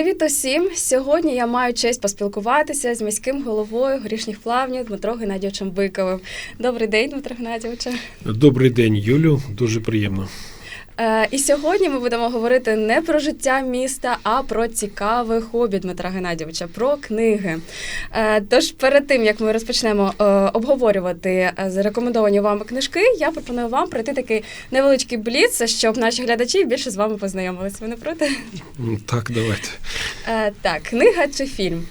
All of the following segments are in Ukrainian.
Привіт усім! Сьогодні я маю честь поспілкуватися з міським головою горішніх плавнів Дмитро Геннадійовичем Биковим. Добрий день, Дмитро Геннадійовичу. Добрий день, Юлю. Дуже приємно. Е, і сьогодні ми будемо говорити не про життя міста, а про цікаве хобі Дмитра Геннадійовича, про книги. Е, тож перед тим як ми розпочнемо е, обговорювати зарекомендовані вами книжки, я пропоную вам пройти такий невеличкий бліц, щоб наші глядачі більше з вами познайомилися. Ви не проти? Так, давайте. Так, книга чи фільм?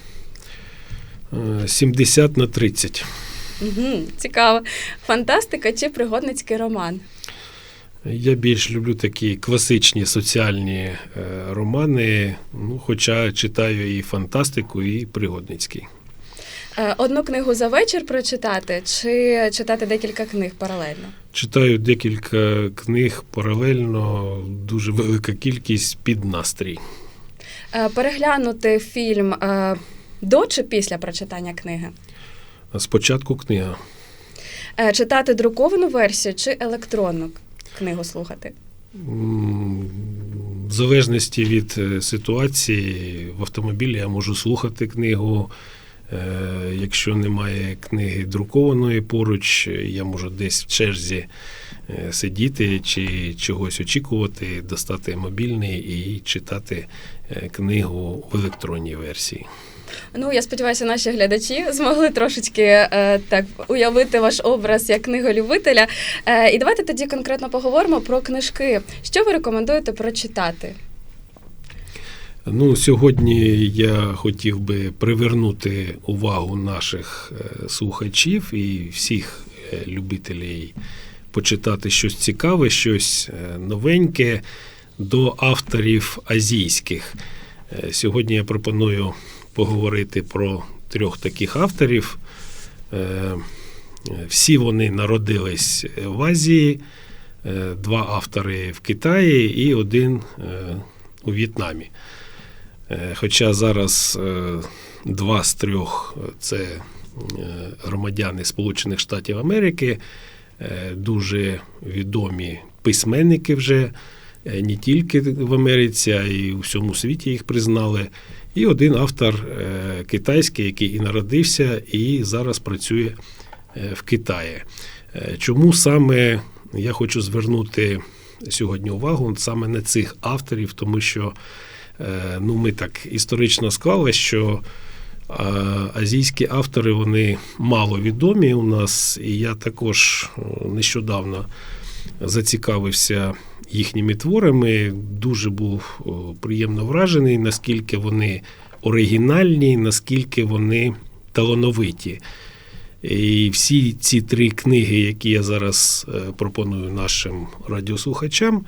Е, 70 на 30. Угу, цікаво. Фантастика чи пригодницький роман? Я більш люблю такі класичні соціальні е, романи, ну, хоча читаю і фантастику, і пригодницький. Е, Одну книгу за вечір прочитати чи читати декілька книг паралельно? Читаю декілька книг паралельно, дуже велика кількість під настрій. Е, Переглянути фільм до чи після прочитання книги? Спочатку книга. Читати друковану версію чи електронну книгу слухати? В залежності від е, ситуації в автомобілі я можу слухати книгу. Е, Якщо немає книги друкованої поруч, я можу десь в черзі е, сидіти чи чогось очікувати, достати мобільний і читати е, книгу в електронній версії. Ну, я сподіваюся, наші глядачі змогли трошечки е, так уявити ваш образ як книголюбителя. Е, і давайте тоді конкретно поговоримо про книжки. Що ви рекомендуєте прочитати? Ну, сьогодні я хотів би привернути увагу наших е, слухачів і всіх е, любителів почитати щось цікаве, щось е, новеньке до авторів азійських. Сьогодні я пропоную поговорити про трьох таких авторів. Е, Всі вони народились в Азії, е, два автори в Китаї і один е, у В'єтнамі. Хоча зараз два з трьох це громадяни Сполучених Штатів Америки, дуже відомі письменники вже не тільки в Америці, а й у всьому світі їх признали. І один автор е, китайський, який і народився, і зараз працює е, в Китаї. Е, Чому саме я хочу звернути сьогодні увагу саме на цих авторів, тому що ну, ми так історично склали, що азійські автори вони мало відомі у нас, і я також нещодавно зацікавився їхніми творами. Дуже був приємно вражений, наскільки вони оригінальні, наскільки вони талановиті. І всі ці три книги, які я зараз е, пропоную нашим радіослухачам,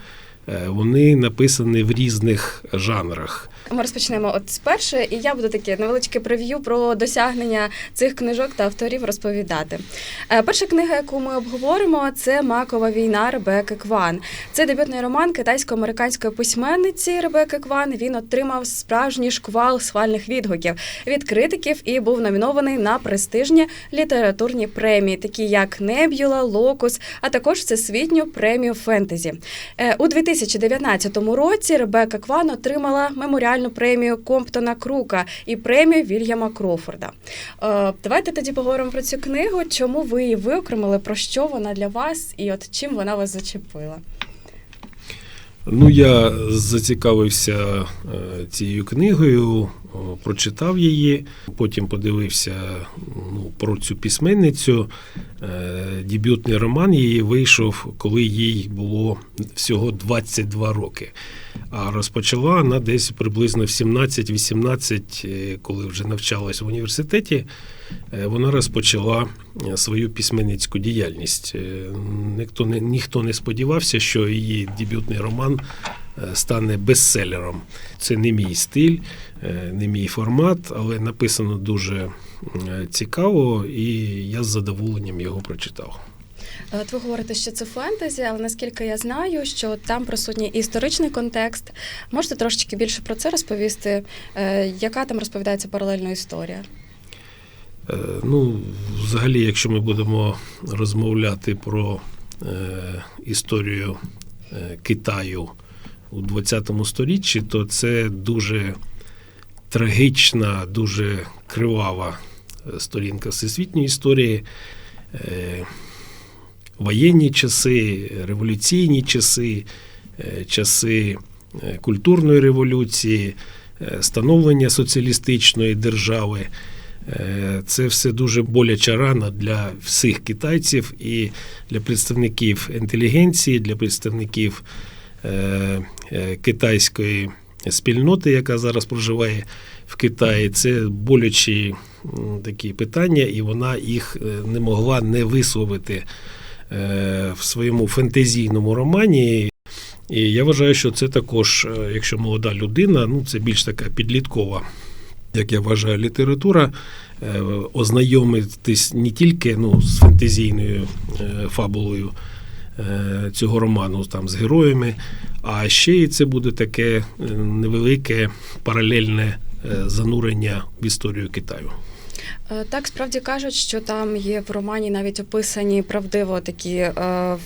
е, вони написані в різних жанрах. Ми розпочнемо от з першої, і я буду таке невеличке прев'ю про досягнення цих книжок та авторів розповідати. Е, Перша книга, яку ми обговоримо, це Макова війна Ребекки Кван. Це дебютний роман китайсько-американської письменниці Ребекки Кван. Він отримав справжній шквал схвальних відгуків від критиків і був номінований на престижні літературні премії, такі як Неб'юла, Локус, а також всесвітню премію фентезі. Е, У 2019 році Ребекка Кван отримала меморіальну премію Комптона Крука і премію Вільяма Крофорда. Е, Давайте тоді поговоримо про цю книгу. Чому ви її виокремили? Про що вона для вас, і от чим вона вас зачепила? Ну, я зацікавився е, цією книгою, прочитав її, потім подивився ну, про цю письменницю. Е, Дебютний роман її вийшов, коли їй було всього 22 роки. А розпочала вона десь приблизно в 17-18, е, коли вже навчалась в університеті. Е, Вона розпочала е, свою письменницьку діяльність. Е, Ніхто не, ніхто не сподівався, що її дебютний роман стане бестселером. Це не мій стиль, не мій формат, але написано дуже цікаво, і я з задоволенням його прочитав. От ви говорите, що це фентезі, але наскільки я знаю, що там присутній історичний контекст. Можете трошечки більше про це розповісти? Яка там розповідається паралельна історія? Е, Ну, взагалі, якщо ми будемо розмовляти про е, історію е, Китаю у 20 сторіччі, то це дуже трагічна, дуже кривава сторінка всесвітньої історії. Воєнні часи, революційні часи, часи культурної революції, становлення соціалістичної держави. Е, Це все дуже боляча рана для всіх китайців і для представників інтелігенції, для представників е, е, китайської спільноти, яка зараз проживає в Китаї. Це болячі такі питання, і вона їх не могла не висловити в своєму фентезійному романі. І я вважаю, що це також, якщо молода людина, ну це більш така підліткова, як я вважаю, література, е, ознайомитись не тільки ну, з фентезійною е, фабулою е, цього роману, там з героями, а ще і це буде таке невелике паралельне занурення в історію Китаю. Е, Так, справді кажуть, що там є в романі навіть описані правдиво такі е,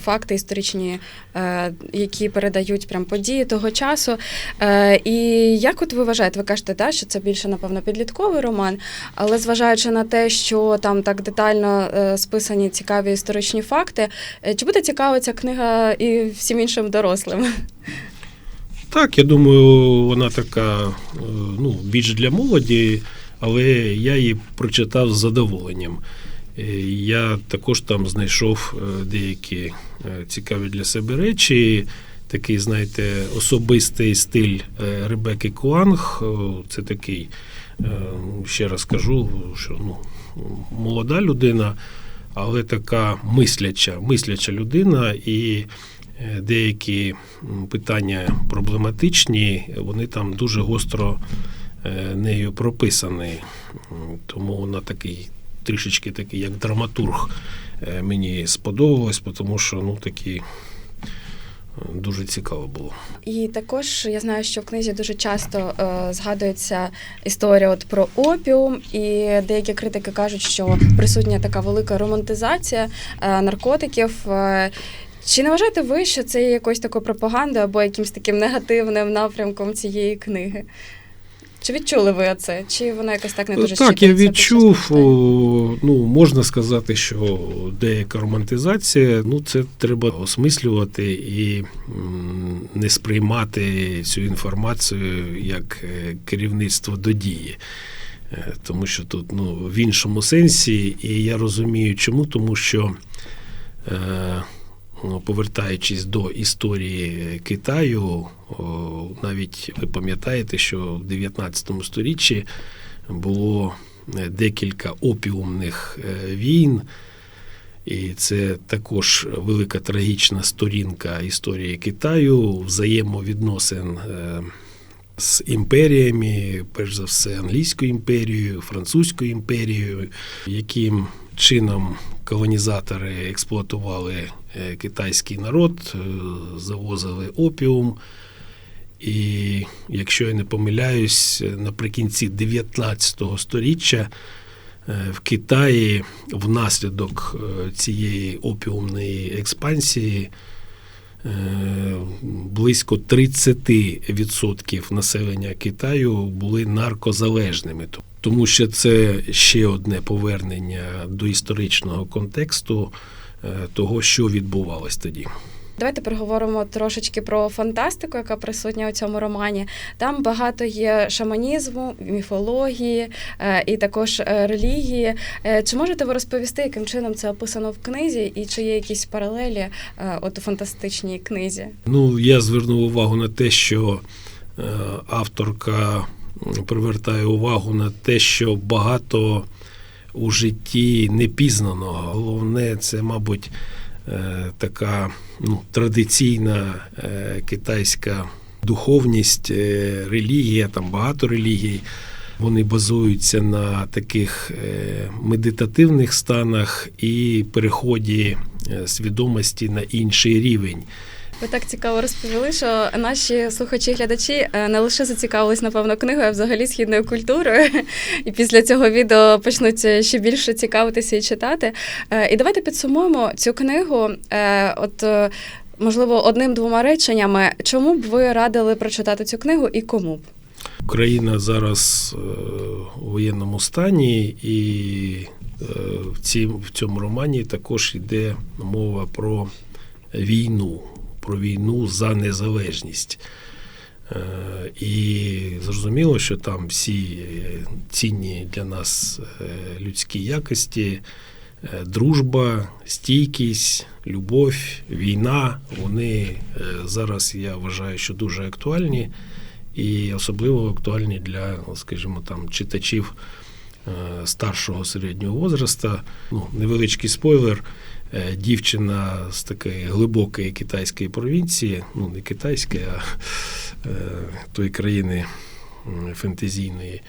факти історичні, е, які передають прям події того часу. Е, і як от ви вважаєте, ви кажете, да, що це більше, напевно, підлітковий роман, але зважаючи на те, що там так детально е, списані цікаві історичні факти, е, чи буде цікава ця книга і всім іншим дорослим? Так, я думаю, вона така е, ну, більш для молоді, але я її прочитав з задоволенням. Е, Я також там знайшов е, деякі е, цікаві для себе речі. Такий, знаєте, особистий стиль Ребекки Куанг. Це такий, ще раз кажу, що ну, молода людина, але така мисляча, мисляча людина. І деякі питання проблематичні, вони там дуже гостро нею прописані. М, Тому вона такий трішечки такий, як драматург, е, мені сподобалось, тому що ну, такі е, дуже цікаво було. І також я знаю, що в книзі дуже часто е, згадується історія от про опіум, і деякі критики кажуть, що присутня така велика романтизація е, наркотиків. Е, чи не вважаєте ви, що це є якоюсь такою пропагандою або якимось таким негативним напрямком цієї книги? Чи відчули ви це? Чи вона якось так не дуже Так, я відчув. Ну, можна сказати, що деяка романтизація, ну це треба осмислювати і не сприймати цю інформацію як е, керівництво до дії. Е, Тому що тут ну, в іншому сенсі, і я розумію, чому, тому що. Е, Повертаючись до історії Китаю, навіть ви пам'ятаєте, що в 19 сторіччі було е, декілька опіумних е, війн, і це також велика трагічна сторінка історії Китаю, взаємовідносин е, з імперіями, перш за все, англійською імперією, французькою імперією, яким чином колонізатори експлуатували е, китайський народ, е, завозили опіум. І якщо я не помиляюсь, наприкінці 19 століття е, в Китаї внаслідок цієї опіумної експансії близько 30% населення Китаю були наркозалежними. Тому що це ще одне повернення до історичного контексту е, того, що відбувалось тоді. Давайте переговоримо трошечки про фантастику, яка присутня у цьому романі. Там багато є шаманізму, міфології е, і також е, релігії. Чи можете ви розповісти, яким чином це описано в книзі, і чи є якісь паралелі от у фантастичній книзі? Ну, я звернув увагу на те, що авторка привертає увагу на те, що багато у житті непізнаного. Головне, це, мабуть, е, така ну, традиційна е, китайська духовність, е, релігія, там багато релігій. Вони базуються на таких медитативних станах і переході свідомості на інший рівень. Ви так цікаво розповіли, що наші слухачі і глядачі е, не лише зацікавились, напевно, книгою, а взагалі східною культурою. І після цього відео почнуть ще більше цікавитися і читати. Е, І давайте підсумуємо цю книгу. е, От можливо, одним-двома реченнями, чому б ви радили прочитати цю книгу і кому б? Україна зараз у воєнному стані, і в цьому романі також йде мова про війну, про війну за незалежність. Е, І зрозуміло, що там всі е, цінні для нас е, людські якості, дружба, стійкість, любов, війна, вони зараз я вважаю, що дуже актуальні і особливо актуальні для, скажімо, там читачів старшого середнього возраста. Ну, невеличкий спойлер. Е, Дівчина з такої глибокої китайської провінції, ну не китайської, а е, тої країни фентезійної,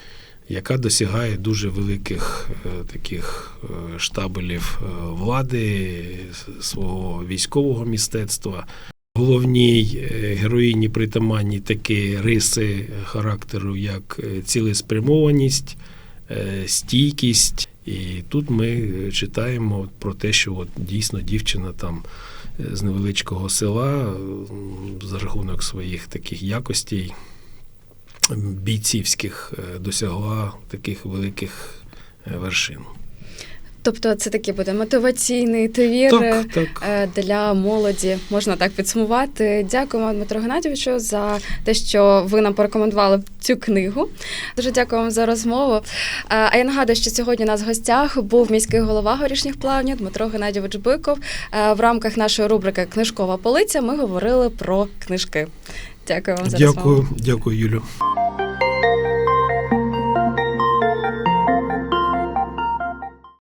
яка досягає дуже великих е, таких штабелів влади, свого військового містецтва. Головній героїні притаманні такі риси характеру, як цілеспрямованість, стійкість. І тут ми е, читаємо про те, що от дійсно дівчина там е, з невеличкого села за рахунок своїх таких якостей бійцівських е, досягла таких великих е, вершин. Тобто, це такий буде мотиваційний твір. Так, так. е, Для молоді можна так підсумувати. Дякуємо Дмитро Геннадійовичу за те, що ви нам порекомендували цю книгу. Дуже дякую вам за розмову. Е, А я нагадую, що сьогодні у нас в гостях був міський голова горішніх плавнів Дмитро Геннадійович Биков. Е, В рамках нашої рубрики Книжкова полиця ми говорили про книжки. Дякую вам за розмову. Дякую, дякую, Юлю.